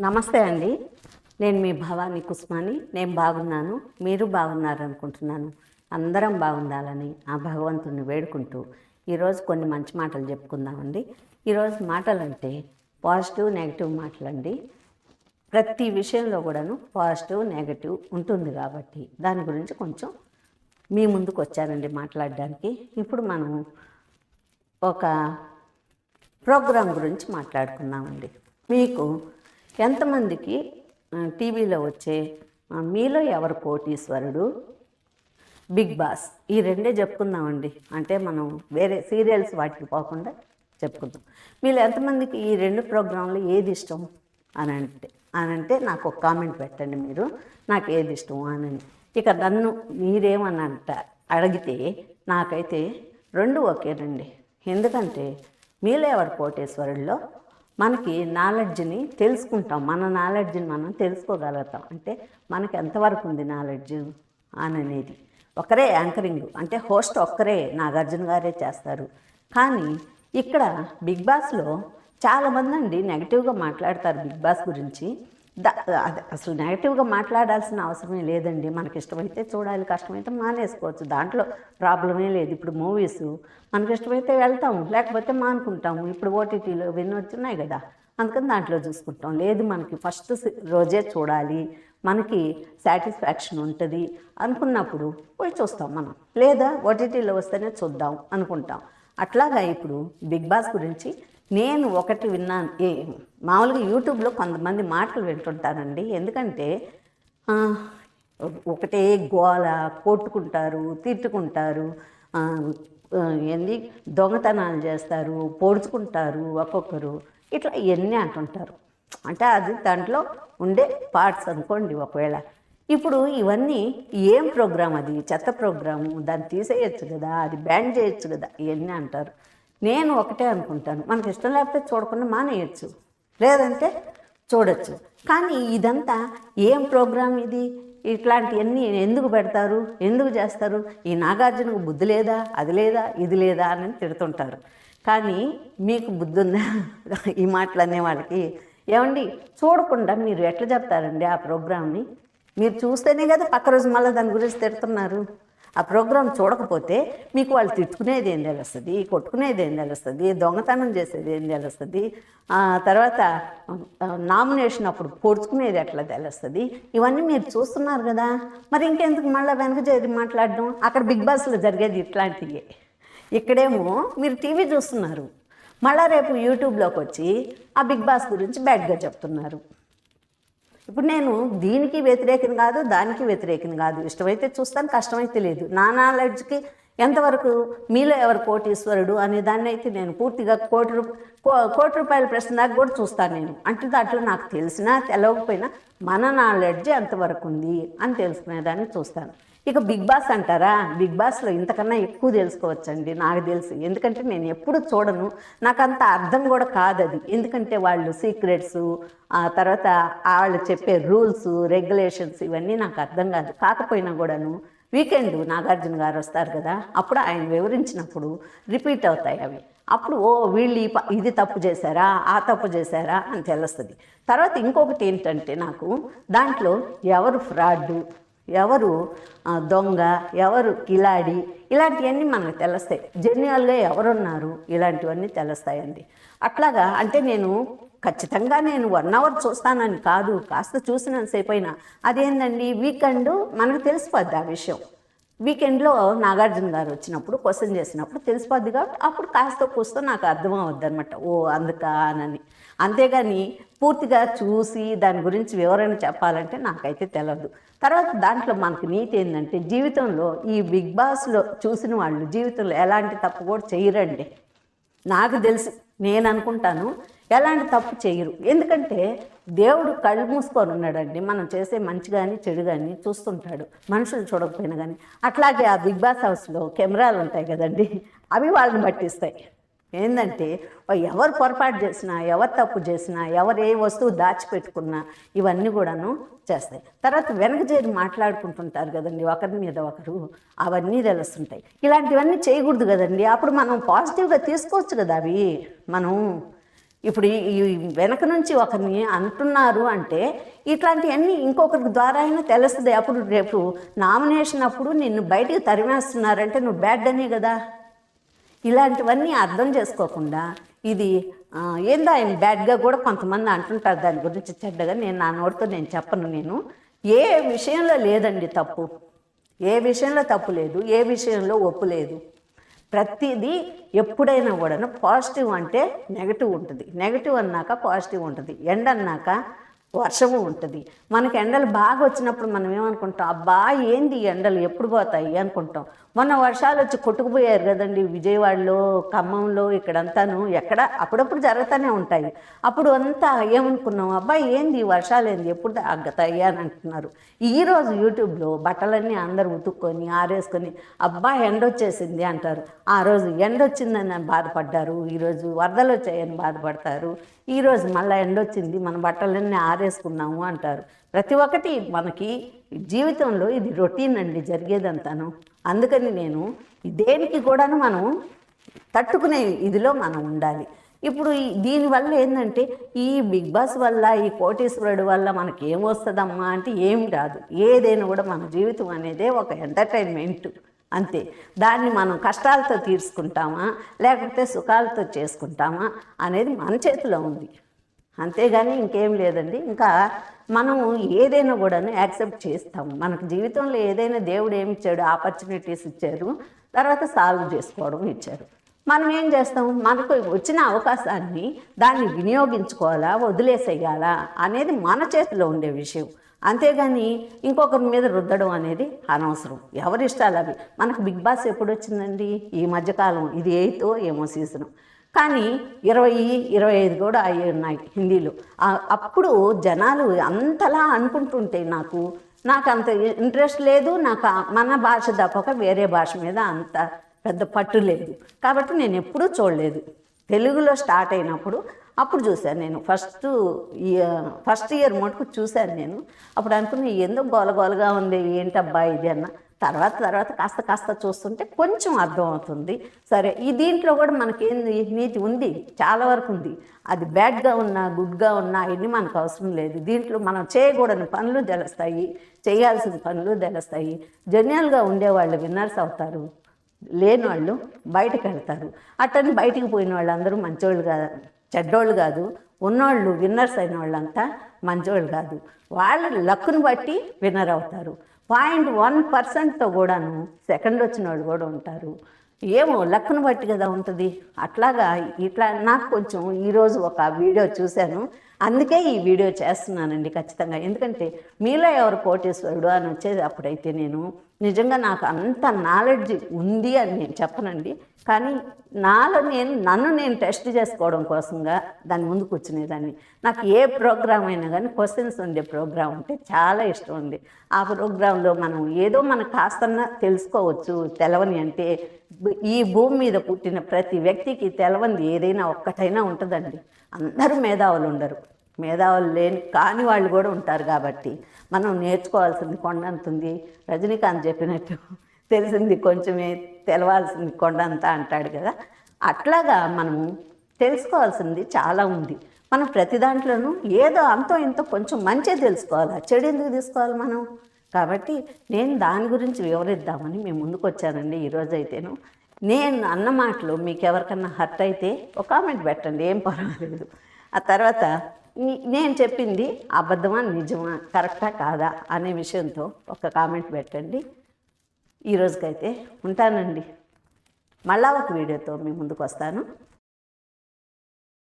నమస్తే అండి. నేను మీ భవానీ కుస్మాని. నేను బాగున్నాను. మీరు బాగున్నారనుకుంటున్నాను. అందరం బాగుండాలని ఆ భగవంతుని వేడుకుంటూ ఈరోజు కొన్ని మంచి మాటలు చెప్పుకుందామండి. ఈరోజు మాటలంటే పాజిటివ్ నెగిటివ్ మాటలండి. ప్రతి విషయంలో కూడాను పాజిటివ్ నెగటివ్ ఉంటుంది కాబట్టి దాని గురించి కొంచెం మీ ముందుకు వచ్చారండి మాట్లాడడానికి. ఇప్పుడు మనం ఒక ప్రోగ్రాం గురించి మాట్లాడుకుందామండి. మీకు ఎంతమందికి టీవీలో వచ్చే మీలో ఎవరు కోటీశ్వరుడు? Big boss. ఈ రెండే చెప్పుకుందామండి. అంటే మనం వేరే సీరియల్స్ వాటికి పోకుండా చెప్పుకుందాం. మీరు ఎంతమందికి ఈ రెండు ప్రోగ్రాంలు ఏది ఇష్టం? అని అంటే అని అంటే నాకు ఒక కామెంట్ పెట్టండి మీరు. నాకు ఏది ఇష్టం? అని ఇక నన్ను మీరేమనంట అడిగితే నాకైతే రెండు ఒకేనండి. ఎందుకంటే మీలో ఎవరు కోటేశ్వరుల్లో? మనకి నాలెడ్జ్ని తెలుసుకుంటాం. మన నాలెడ్జ్ని మనం తెలుసుకోగలుగుతాం. అంటే మనకి ఎంతవరకు ఉంది నాలెడ్జ్ అని అనేది. ఒకరే యాంకరింగ్ అంటే హోస్ట్ ఒక్కరే నాగార్జున గారే చేస్తారు. కానీ ఇక్కడ బిగ్ బాస్లో చాలామంది అండి నెగిటివ్గా మాట్లాడతారు బిగ్ బాస్ గురించి. అసలు నెగిటివ్గా మాట్లాడాల్సిన అవసరమే లేదండి. మనకి ఇష్టమైతే చూడాలి కష్టమైతే మానేసుకోవచ్చు. దాంట్లో ప్రాబ్లమే లేదు. ఇప్పుడు మూవీస్ మనకి ఇష్టమైతే వెళ్తాము లేకపోతే మానుకుంటాము ఇప్పుడు ఓటీటీలో ఇవన్నీ వచ్చినాయి కదా అందుకని దాంట్లో చూసుకుంటాం. లేదు మనకి ఫస్ట్ రోజే చూడాలి మనకి సాటిస్ఫాక్షన్ ఉంటుంది అనుకున్నప్పుడు పోయి చూస్తాం మనం. లేదా ఓటీటీలో వస్తేనే చూద్దాం అనుకుంటాం. అట్లాగా ఇప్పుడు బిగ్ బాస్ గురించి నేను ఒకటి విన్నాను. ఏ మామూలుగా యూట్యూబ్లో కొంతమంది మాటలు వింటుంటానండి ఎందుకంటే ఒకటే గోల కొట్టుకుంటారు తిట్టుకుంటారు ఏంది? దొంగతనాలు చేస్తారు పొడుచుకుంటారు ఒక్కొక్కరు. ఇట్లా ఇవన్నీ అంటుంటారు. అంటే అది దాంట్లో ఉండే పార్ట్స్ అనుకోండి ఒకవేళ. ఇప్పుడు ఇవన్నీ ఏం ప్రోగ్రామ్ అది? చెత్త ప్రోగ్రాము? దాన్ని తీసేయచ్చు కదా అది బ్యాన్ చేయొచ్చు కదా ఇవన్నీ అంటారు. నేను ఒకటే అనుకుంటాను. మనకి ఇష్టం లేకపోతే చూడకుండా మానేయచ్చు. లేదంటే చూడొచ్చు. కానీ ఇదంతా ఏం ప్రోగ్రామ్ ఇది? ఇట్లాంటివన్నీ ఎందుకు పెడతారు? ఎందుకు చేస్తారు? ఈ నాగార్జునకు బుద్ధి లేదా? అది లేదా? ఇది లేదా? అని తిడుతుంటారు. కానీ మీకు బుద్ధి ఉందా ఈ మాటలు అనే వాళ్ళకి. ఏమండి? చూడకుండా మీరు ఎట్లా చెప్తారండి ఆ ప్రోగ్రామ్ని మీరు చూస్తేనే కదా పక్క రోజు మళ్ళీ దాని గురించి తిడుతున్నారు. ఆ ప్రోగ్రాం చూడకపోతే మీకు వాళ్ళు తిట్టుకునేది ఏం తెలుస్తుంది? కొట్టుకునేది ఏం తెలుస్తుంది? దొంగతనం చేసేది ఏం తెలుస్తుంది? తర్వాత నామినేషన్ అప్పుడు పొడుచుకునేది ఎట్లా తెలుస్తుంది? ఇవన్నీ మీరు చూస్తున్నారు కదా. మరి ఇంకెందుకు మళ్ళీ వెనక చేరి మాట్లాడడం? అక్కడ బిగ్ బాస్లో జరిగేది ఇట్లాంటివి ఇక్కడేమో మీరు టీవీ చూస్తున్నారు. మళ్ళా రేపు యూట్యూబ్లోకి వచ్చి ఆ బిగ్ బాస్ గురించి బ్యాడ్గా చెప్తున్నారు. ఇప్పుడు నేను దీనికి వ్యతిరేకం కాదు దానికి వ్యతిరేకం కాదు. ఇష్టమైతే చూస్తాను కష్టమైతే లేదు. నా నాలెడ్జ్కి ఎంతవరకు మీలో ఎవరు కోటీశ్వరుడు అనే దాన్ని అయితే నేను పూర్తిగా కోటి రూప కో- కోటి రూపాయల ప్రశ్న దాకా కూడా చూస్తాను నేను. అంటే దాంట్లో నాకు తెలిసినా తెలవకపోయినా మన నాలెడ్జ్ ఎంతవరకు ఉంది అని తెలుసుకునేదాన్ని చూస్తాను. ఇక బిగ్ బాస్ అంటారా? బిగ్ బాస్లో ఇంతకన్నా ఎక్కువ తెలుసుకోవచ్చండి నాకు తెలిసి. ఎందుకంటే నేను ఎప్పుడు చూడను. నాకు అంత అర్థం కూడా కాదు అది ఎందుకంటే వాళ్ళు సీక్రెట్స్ ఆ తర్వాత వాళ్ళు చెప్పే రూల్స్ రెగ్యులేషన్స్ ఇవన్నీ నాకు అర్థం కాదు. కాకపోయినా కూడాను వీకెండ్ నాగార్జున గారు వస్తారు కదా అప్పుడు ఆయన వివరించినప్పుడు రిపీట్ అవుతాయి అవి. అప్పుడు ఓ వీళ్ళు ప- ఇది తప్పు చేశారా? ఆ తప్పు చేశారా? అని తెలుస్తుంది. తర్వాత ఇంకొకటి ఏంటంటే నాకు దాంట్లో ఎవరు ఫ్రాడ్ ఎవరు దొంగ ఎవరు కిలాడి ఇలాంటివన్నీ మనకు తెలుస్తాయి. జెన్యువల్గా ఎవరున్నారు ఇలాంటివన్నీ తెలుస్తాయండి. అట్లాగా అంటే నేను ఖచ్చితంగా నేను వన్ అవర్ చూస్తానని కాదు కాస్త చూసినంతసేపు అయినా. అదేంటండి వీకెండ్ మనకు తెలిసిపోద్ది ఆ విషయం. వీకెండ్లో నాగార్జున గారు వచ్చినప్పుడు క్వశ్చన్ చేసినప్పుడు తెలిసిపోద్ది కాబట్టి అప్పుడు కాస్త కూస్తో నాకు అర్థం అవుద్ది అనమాట ఓ అందుకానని అంతేగాని పూర్తిగా చూసి దాని గురించి వివరణ చెప్పాలంటే నాకైతే తెలియదు తర్వాత దాంట్లో మనకు నీతి ఏంటంటే జీవితంలో ఈ బిగ్ బాస్లో చూసిన వాళ్ళు జీవితంలో ఎలాంటి తప్పు కూడా చేయరండి. నాకు తెలుసు నేను అనుకుంటాను ఎలాంటి తప్పు చేయరు. ఎందుకంటే దేవుడు కళ్ళు మూసుకొని ఉన్నాడండి. మనం చేసే మంచి కానీ చెడు కానీ చూస్తుంటాడు. మనుషులు చూడకపోయినా కానీ అట్లాగే ఆ బిగ్ బాస్ హౌస్లో కెమెరాలు ఉంటాయి కదండి. అవి వాళ్ళని పట్టిస్తాయి. ఏంటంటే ఎవరు పొరపాటు చేసినా ఎవరు తప్పు చేసినా ఎవరు ఏ వస్తువు దాచిపెట్టుకున్నా ఇవన్నీ కూడాను చేస్తాయి. తర్వాత వెనక చేరి మాట్లాడుకుంటుంటారు కదండి. ఒకరి మీద ఒకరు అవన్నీ తెలుస్తుంటాయి. ఇలాంటివన్నీ చేయకూడదు కదండి. అప్పుడు మనం పాజిటివ్గా తీసుకోవచ్చు కదా అవి. మనం ఇప్పుడు ఈ వెనక నుంచి ఒకరిని అంటున్నారు అంటే ఇట్లాంటివన్నీ ఇంకొకరి ద్వారా అయినా తెలుస్తుంది. అప్పుడు రేపు నామినేషన్ అప్పుడు నిన్ను బయటికి తరిమేస్తున్నారంటే నువ్వు బ్యాడ్ అనే కదా. ఇలాంటివన్నీ అర్థం చేసుకోకుండా ఇది ఏందో ఆయన బ్యాడ్గా కూడా కొంతమంది అంటుంటారు. దాని గురించి చెడ్డగా నేను నా నోటితో నేను చెప్పను నేను. ఏ విషయంలో లేదండి తప్పు. ఏ విషయంలో తప్పు లేదు ఏ విషయంలో ఒప్పు లేదు. ప్రతిదీ ఎప్పుడైనా కూడా పాజిటివ్ అంటే నెగటివ్ ఉంటుంది. నెగటివ్ అన్నాక పాజిటివ్ ఉంటుంది. ఎండ అన్నాక వర్షము ఉంటుంది. మనకి ఎండలు బాగా వచ్చినప్పుడు మనం ఏమనుకుంటాం? అబ్బా ఏంది ఎండలు? ఎప్పుడు పోతాయి? అనుకుంటాం. మొన్న వర్షాలు వచ్చి కొట్టుకుపోయారు కదండి విజయవాడలో ఖమ్మంలో ఇక్కడంతాను. ఎక్కడ? అప్పుడప్పుడు జరుగుతూనే ఉంటాయి. అప్పుడు అంతా ఏమనుకున్నాం? అబ్బా ఏంది వర్షాలు ఏంది? ఎప్పుడు తగ్గుతాయి అని అంటున్నారు. ఈరోజు యూట్యూబ్లో బట్టలన్నీ అందరూ ఉతుక్కొని ఆరేసుకొని అబ్బా ఎండ వచ్చేసింది అంటారు. ఆ రోజు ఎండ వచ్చిందని బాధపడ్డారు. ఈరోజు వరదలు వచ్చాయని బాధపడతారు. ఈరోజు మళ్ళీ ఎండ వచ్చింది మన బట్టలన్నీ ఆరేసుకున్నాము అంటారు. ప్రతి ఒక్కటి మనకి జీవితంలో ఇది రొటీన్ అండి జరిగేదంతాను. అందుకని నేను దేనికి కూడాను మనం తట్టుకునే ఇదిలో మనం ఉండాలి. ఇప్పుడు దీనివల్ల ఏంటంటే ఈ బిగ్ బాస్ వల్ల ఈ కోటేశ్వరుడు వల్ల మనకి ఏమొస్తుందమ్మా అంటే ఏమి రాదు. ఏదైనా కూడా మన జీవితం అనేదే ఒక ఎంటర్టైన్మెంట్ అంతే. దాన్ని మనం కష్టాలతో తీర్చుకుంటామా లేకపోతే సుఖాలతో చేసుకుంటామా అనేది మన చేతిలో ఉంది. అంతేగాని ఇంకేం లేదండి. ఇంకా మనం ఏదైనా కూడాను యాక్సెప్ట్ చేస్తాము మనకు జీవితంలో ఏదైనా దేవుడు ఏమి ఇచ్చాడు ఆపర్చునిటీస్ ఇచ్చారు తర్వాత సాల్వ్ చేసుకోవడం ఇచ్చారు. మనం ఏం చేస్తాం? మనకు వచ్చిన అవకాశాన్ని దాన్ని వినియోగించుకోవాలా వదిలేసేయాలా అనేది మన చేతిలో ఉండే విషయం. అంతేగాని ఇంకొకరి మీద రుద్దడం అనేది అనవసరం. ఎవరి ఇష్టాలు అవి? మనకు బిగ్ బాస్ ఎప్పుడు వచ్చిందండి? ఈ మధ్యకాలం. ఇది ఎయితో ఏమో సీజను. కానీ ఇరవై ఇరవై ఐదు కూడా అయ్యి ఉన్నాయి హిందీలో. అప్పుడు జనాలు అంతలా అనుకుంటుంటే నాకు నాకు అంత ఇంట్రెస్ట్ లేదు నాకు మన భాష తప్పక వేరే భాష మీద అంత పెద్ద పట్టు లేదు. కాబట్టి నేను ఎప్పుడూ చూడలేదు. తెలుగులో స్టార్ట్ అయినప్పుడు అప్పుడు చూశాను నేను. ఫస్ట్ ఇయర్ ఫస్ట్ ఇయర్ మటుకు చూశాను నేను. అప్పుడు అనుకున్నా ఎందుకు గోలగోలగా ఉంది ఏంటబ్బా ఇది అన్న. తర్వాత తర్వాత కాస్త కాస్త చూస్తుంటే కొంచెం అర్థం అవుతుంది. సరే ఈ దీంట్లో కూడా మనకేంది? నీతి ఉంది. చాలా వరకు ఉంది. అది బ్యాడ్గా ఉన్నా గుడ్గా ఉన్నా అవన్నీ మనకు అవసరం లేదు. దీంట్లో మనం చేయకూడని పనులు తెలుస్తాయి. చేయాల్సిన పనులు తెలుస్తాయి. జన్యాలుగా ఉండేవాళ్ళు విన్నర్స్ అవుతారు. లేని వాళ్ళు బయటకు వెళ్తారు. అట్టని బయటికి పోయిన వాళ్ళందరూ మంచోళ్ళు కాదు చెడ్డోళ్ళు కాదు. ఉన్నోళ్ళు విన్నర్స్ అయిన వాళ్ళంతా మంచోళ్ళు కాదు. వాళ్ళ లక్కును బట్టి విన్నర్ అవుతారు. పాయింట్ వన్ పర్సెంట్తో కూడాను సెకండ్ వచ్చిన వాళ్ళు కూడా ఉంటారు. ఏమో లక్కును బట్టి కదా ఉంటుంది. అట్లాగా ఇట్లా నాకు కొంచెం ఈరోజు ఒక వీడియో చూశాను. అందుకే ఈ వీడియో చేస్తున్నానండి ఖచ్చితంగా. ఎందుకంటే మీలో ఎవరు కోటేశ్వరుడు అని వచ్చేది అప్పుడైతే నేను. నిజంగా నాకు అంత నాలెడ్జ్ ఉంది అని నేను చెప్పనండి. కానీ నాలో నేను నన్ను నేను టెస్ట్ చేసుకోవడం కోసంగా దాని ముందు కూర్చునేదాన్ని. నాకు ఏ ప్రోగ్రామ్ అయినా కానీ క్వశ్చన్స్ ఉండే ప్రోగ్రామ్ అంటే చాలా ఇష్టం ఉంది ఆ ప్రోగ్రాంలో మనం ఏదో మనకు కాస్తన్నా తెలుసుకోవచ్చు తెలవని అంటే ఈ భూమి మీద పుట్టిన ప్రతి వ్యక్తికి తెలవంది ఏదైనా ఒక్కటైనా ఉంటుందండి. అందరూ మేధావులు ఉండరు. మేధావులు లేని కాని వాళ్ళు కూడా ఉంటారు కాబట్టి మనం నేర్చుకోవాల్సింది కొండంతుంది రజనీకాంత్ చెప్పినట్టు తెలిసింది కొంచెమే తెలవాల్సింది కొండంత అంటాడు కదా. అట్లాగా మనము తెలుసుకోవాల్సింది చాలా ఉంది. మనం ప్రతి దాంట్లోనూ ఏదో అంతో ఇంతో కొంచెం మంచిగా తెలుసుకోవాలి? చెడు ఎందుకు తీసుకోవాలి మనం? కాబట్టి నేను దాని గురించి వివరిద్దామని మేము ముందుకు వచ్చానండి ఈరోజు అయితేను నేను అన్న మాటలు మీకు ఎవరికన్నా హర్ట్ అయితే ఒక కామెంట్ పెట్టండి ఏం పర్వాలేదు. ఆ తర్వాత నీ- నేను చెప్పింది అబద్ధమా నిజమా కరెక్టా కాదా అనే విషయంతో ఒక కామెంట్ పెట్టండి. ఈ రోజుకైతే ఉంటానండి. మళ్ళా ఒక వీడియోతో మీ ముందుకు వస్తాను